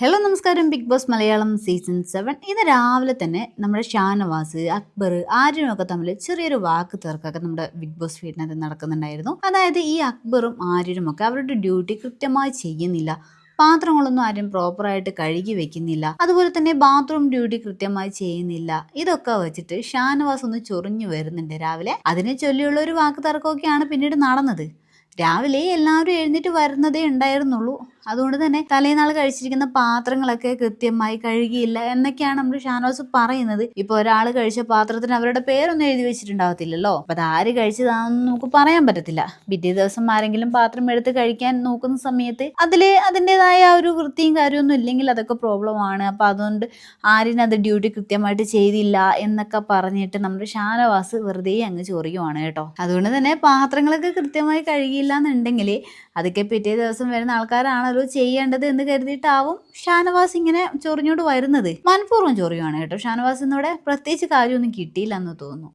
Hello നമസ്കാരം. Big boss Malayalam season seven ഇന്ന് രാവിലെ തന്നെ നമ്മുടെ ഷാനവാസ് അക്ബർ ആര്യനൊക്കെ തമ്മിൽ ചെറിയൊരു വാക്ക് തീർക്കൊക്കെ നമ്മുടെ ബിഗ് ബോസ് വീടിനകത്ത് നടക്കുന്നുണ്ടായിരുന്നു. അതായത് ഈ അക്ബറും ആര്യനുമൊക്കെ അവരുടെ ഡ്യൂട്ടി കൃത്യമായി ചെയ്യുന്നില്ല. പാത്രങ്ങളൊന്നും ആരും പ്രോപ്പറായിട്ട് കഴുകി വെക്കുന്നില്ല. അതുപോലെ തന്നെ ബാത്റൂം ഡ്യൂട്ടി കൃത്യമായി ചെയ്യുന്നില്ല. ഇതൊക്കെ വെച്ചിട്ട് ഷാനവാസ് ഒന്ന് ചൊറിഞ്ഞു വരുന്നുണ്ട് രാവിലെ. അതിനെ ചൊല്ലിയുള്ള ഒരു വാക്ക് തർക്കമൊക്കെയാണ് പിന്നീട് നടന്നത്. രാവിലെ എല്ലാവരും എഴുന്നേറ്റ് വരുന്നതേ ഉണ്ടായിരുന്നുള്ളൂ. അതുകൊണ്ട് തന്നെ തലേനാൾ കഴിച്ചിരിക്കുന്ന പാത്രങ്ങളൊക്കെ കൃത്യമായി കഴുകിയില്ല എന്നൊക്കെയാണ് നമ്മുടെ ഷാനോസ് പറയുന്നത്. ഇപ്പൊ ഒരാൾ കഴിച്ച പാത്രത്തിന് അവരുടെ പേരൊന്നും എഴുതി വെച്ചിട്ടുണ്ടാവത്തില്ലല്ലോ. അപ്പൊ അത് ആര് കഴിച്ചതാണെന്ന് നമുക്ക് പറയാൻ പറ്റത്തില്ല. പിറ്റേ ദിവസം ആരെങ്കിലും പാത്രം എടുത്ത് കഴിക്കാൻ നോക്കുന്ന സമയത്ത് അതിൽ അതിന്റെതായ ഒരു വൃത്തിയും കാര്യമൊന്നും ഇല്ലെങ്കിൽ അതൊക്കെ പ്രോബ്ലം ആണ്. അപ്പൊ അതുകൊണ്ട് ആരും അത് ഡ്യൂട്ടി കൃത്യമായിട്ട് ചെയ്തില്ല എന്നൊക്കെ പറഞ്ഞിട്ട് നമ്മുടെ ഷാനവാസ് വെറുതെ അങ്ങ് ചൊറിയുവാണ് കേട്ടോ. അതുകൊണ്ട് തന്നെ പാത്രങ്ങളൊക്കെ കൃത്യമായി കഴുകിയില്ല എന്നുണ്ടെങ്കിൽ അതൊക്കെ പിറ്റേ ദിവസം വരുന്ന ആൾക്കാരാണല്ലോ ചെയ്യേണ്ടത് എന്ന് കരുതിയിട്ടാവും ഷാനവാസ് ഇങ്ങനെ ചൊറിഞ്ഞോട് വരുന്നത്. മനഃപൂർവം ചൊറിയുവാണ് കേട്ടോ. ഷാനവാസിനോടെ പ്രത്യേകിച്ച് കാര്യമൊന്നും കിട്ടിയില്ല എന്ന് തോന്നുന്നു.